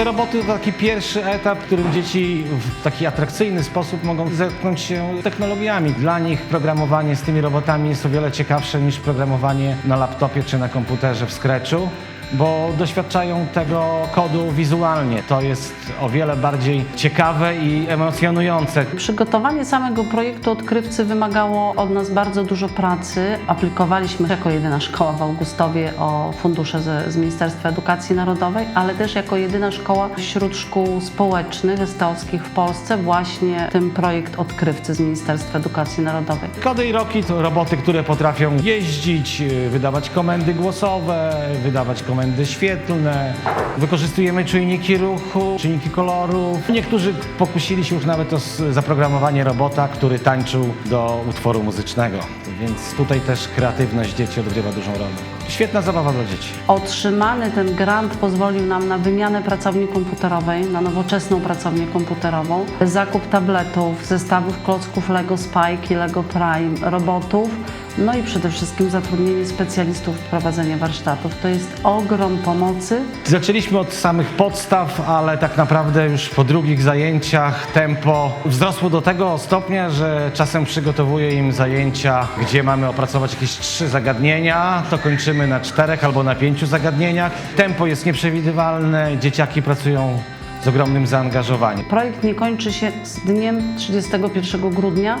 Te roboty to taki pierwszy etap, w którym dzieci w taki atrakcyjny sposób mogą zetknąć się z technologiami. Dla nich programowanie z tymi robotami jest o wiele ciekawsze niż programowanie na laptopie czy na komputerze w Scratchu, bo doświadczają tego kodu wizualnie. To jest o wiele bardziej ciekawe i emocjonujące. Przygotowanie samego projektu odkrywcy wymagało od nas bardzo dużo pracy. Aplikowaliśmy jako jedyna szkoła w Augustowie o fundusze z, z Ministerstwa Edukacji Narodowej, ale też jako jedyna szkoła wśród szkół społecznych, estowskich w Polsce właśnie ten projekt odkrywcy z Ministerstwa Edukacji Narodowej. Kody i roki to roboty, które potrafią jeździć, wydawać komendy głosowe, wydawać komendy świetlne. Wykorzystujemy czujniki ruchu, czujniki kolorów. Niektórzy pokusili się już nawet o zaprogramowanie robota, który tańczył do utworu muzycznego. Więc tutaj też kreatywność dzieci odgrywa dużą rolę. Świetna zabawa dla dzieci. Otrzymany ten grant pozwolił nam na wymianę pracowni komputerowej, na nowoczesną pracownię komputerową, zakup tabletów, zestawów klocków Lego Spike i Lego Prime, robotów, no i przede wszystkim zatrudnienie specjalistów w prowadzenie warsztatów. To jest ogrom pomocy. Zaczęliśmy od samych podstaw, ale tak naprawdę już po drugich zajęciach tempo wzrosło do tego stopnia, że czasem przygotowuję im zajęcia, gdzie mamy opracować jakieś trzy zagadnienia, to kończymy na czterech albo na pięciu zagadnieniach. Tempo jest nieprzewidywalne, dzieciaki pracują z ogromnym zaangażowaniem. Projekt nie kończy się z dniem 31 grudnia,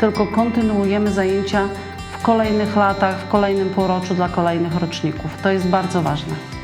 tylko kontynuujemy zajęcia w kolejnych latach, w kolejnym półroczu dla kolejnych roczników. To jest bardzo ważne.